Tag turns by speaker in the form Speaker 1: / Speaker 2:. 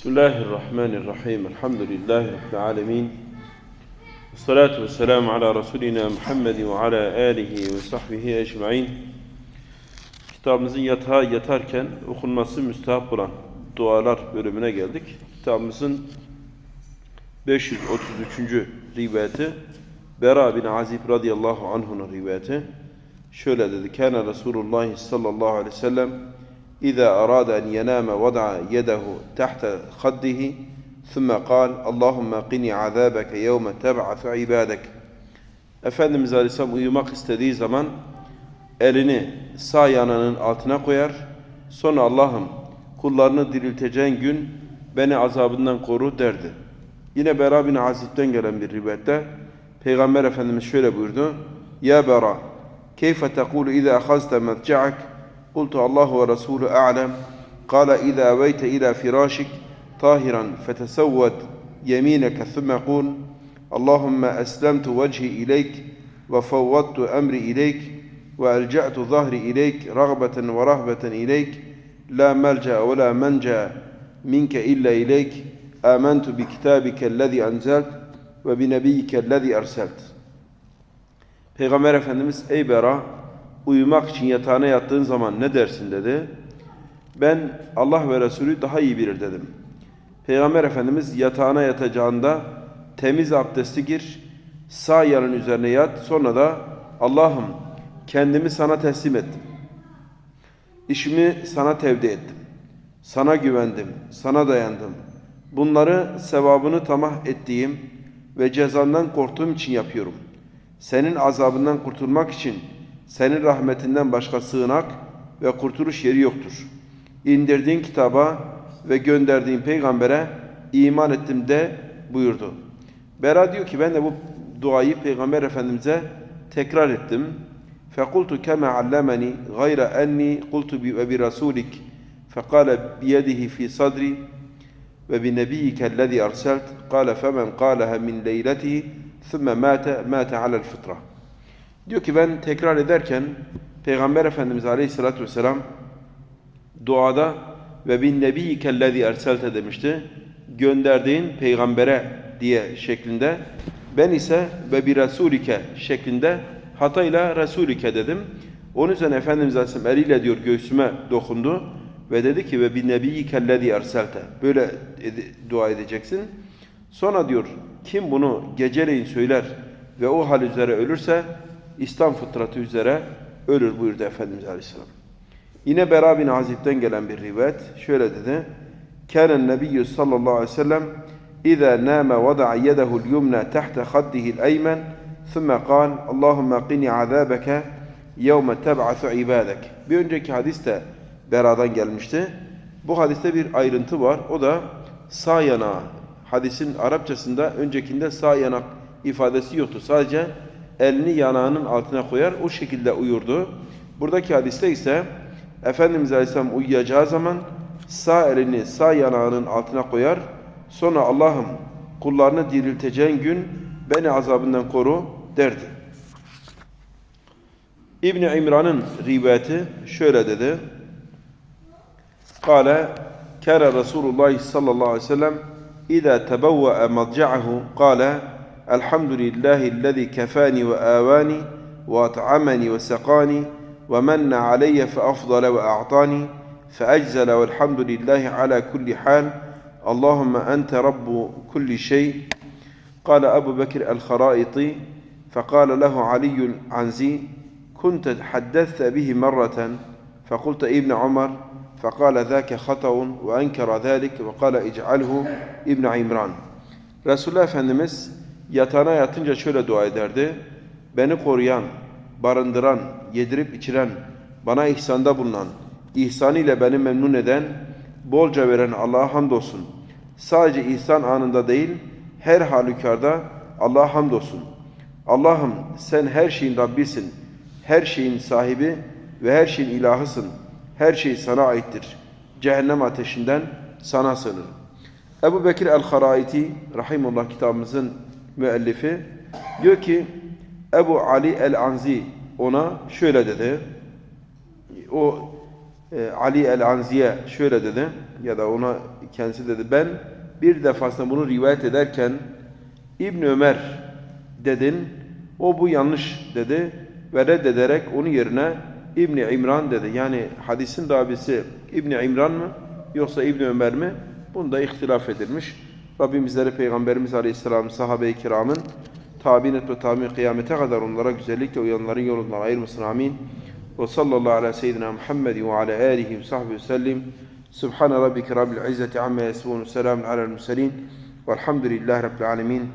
Speaker 1: Bismillahirrahmanirrahim. Elhamdülillahi Rabbil alemin. Salatu ve selamu ala Resulina Muhammed ve ala alihi ve sahbihi ecma'in. Kitabımızın yatağa yatarken okunması müstahap olan dualar bölümüne geldik. Kitabımızın 533. rivayeti Bera bin Azib radıyallahu anh'un rivayeti. Şöyle dedi. Kana Resulullah sallallahu aleyhi ve sellem إذا أراد أن ينام وضع يده تحت خده ثم قال اللهم قني عذابك يوم تبعث عبادك Efendimiz Aleyhisselam uyumak istediği zaman elini sağ yanının altına koyar. Sonra Allah'ım kullarını dirilteceğin gün beni azabından koru derdi. Yine Bera bin Azib'den gelen bir rivayette Peygamber Efendimiz şöyle buyurdu. Ya Bera keyfe tekulu iza ahazte medca'ak قلت الله ورسوله أعلم. قال إذا أويت إلى فراشك طاهرا فتسود يمينك ثم قول اللهم أسلمت وجهي إليك وفوضت أمري إليك وألجأت ظهري إليك رغبة ورهبة إليك. لا ملجأ ولا منجأ منك إلا إليك. آمنت بكتابك الذي أنزلت وبنبيك الذي أرسلت. Peygamber Efendimiz ey uyumak için yatağına yattığın zaman ne dersin dedi. Ben Allah ve Resulü daha iyi bilir dedim. Peygamber Efendimiz yatağına yatacağında temiz abdesti gir, sağ yanın üzerine yat, sonra da Allah'ım kendimi sana teslim ettim. İşimi sana tevdi ettim. Sana güvendim, sana dayandım. Bunları sevabını tamah ettiğim ve cezandan korktuğum için yapıyorum. Senin azabından kurtulmak için senin rahmetinden başka sığınak ve kurtuluş yeri yoktur. İndirdiğin kitaba ve gönderdiğin peygambere iman ettim de buyurdu. Bera diyor ki ben de bu duayı peygamber efendimize tekrar ettim. فَقُلْتُ كَمَا عَلَّمَنِي غَيْرَ أَنِّي قُلْتُ بِرَسُولِكَ فَقَالَ بِيَدِهِ فِي صَدْرِي وَبِنَبِيِّكَ الَّذِي أَرْسَلْتَ قَالَ فَمَنْ قَالَهَا مِنْ لَيْلَتِهِ ثُمَّ مَاتَ مَاتَ عَلَى الْفِطْرَةِ Diyor ki ben tekrar ederken Peygamber Efendimiz Aleyhisselatü Vesselam duada ve bin nebiyyikellezi erselte demişti. Gönderdiğin peygambere diye şeklinde. Ben ise ve bir rasulike şeklinde hatayla rasulike dedim. Onun üzerine Efendimiz Aleyhisselam eliyle diyor göğsüme dokundu ve dedi ki ve bin nebiyyikellezi erselte. Böyle dua edeceksin. Sonra diyor kim bunu geceleyin söyler ve o hal üzere ölürse İslam fıtratı üzere ölür buyurdu Efendimiz Aleyhisselam. Yine Bera bin Azib'den gelen bir rivayet şöyle dedi. Kânen nebiyyü sallallahu aleyhi ve sellem İzâ nâme vada'a yedehu'l yumna tahta khaddihi'l eymen ثُمَّ قال اللهم قني عذابك يوم تبعث عبادك. Bir önceki hadis de Bera'dan gelmişti. Bu hadiste bir ayrıntı var. O da sağ yanağı. Hadisin Arapçasında öncekinde sağ yanak ifadesi yoktu. Sadece elini yanağının altına koyar, o şekilde uyurdu. Buradaki hadiste ise Efendimiz Aleyhisselam uyuyacağı zaman sağ elini sağ yanağının altına koyar, sonra Allah'ım kullarını dirilteceğin gün beni azabından koru derdi. İbni İmran'ın rivayeti şöyle dedi. Kale, kâre Resulullah sallallahu aleyhi ve sellem İzâ tebevve'e madca'ahu kâle الحمد لله الذي كفاني وآواني وأطعمني وسقاني ومن علي فأفضل وأعطاني فأجزل والحمد لله على كل حال. اللهم أنت رب كل شيء. قال أبو بكر الخرائطي فقال له علي عنزي كنت حدثت به مرة. فقلت ابن عمر. فقال ذاك خطأ وأنكر ذلك. وقال اجعله ابن عمران. رسول الله Efendimiz yatağına yatınca şöyle dua ederdi. Beni koruyan, barındıran, yedirip içiren, bana ihsanda bulunan, ihsanı ile beni memnun eden, bolca veren Allah'a hamdolsun. Sadece ihsan anında değil, her halükarda Allah'a hamdolsun. Allah'ım sen her şeyin Rabbisin, her şeyin sahibi ve her şeyin ilahısın. Her şey sana aittir. Cehennem ateşinden sana sığınırım. Ebu Bekir el-Haraiti, Rahimullah kitabımızın müellifi diyor ki Ebu Ali el-Anzi ona şöyle dedi. O e, Ali el-Anziye şöyle dedi ya da ona kendisi dedi ben bir defasında bunu rivayet ederken İbn Ömer dedin o bu yanlış dedi ve reddederek onun yerine İbn İmran dedi. Yani hadisin davisi İbn İmran mı yoksa İbn Ömer mi? Bunda ihtilaf edilmiş. Rabbim bizleri Peygamberimiz Aleyhisselam sahabe-i kiramın tabi'in ve tabi'in kıyamete kadar onlara güzellikle uyanların yolundan ayırmasın amin. Ve sallallahu ala seyyidina Muhammed ve ala alihi ve sahbihi ve sellim. Subhane rabbike rabbil izzeti amma yasifun. Selamun alel murselin. Velhamdülillahi rabbil alemin.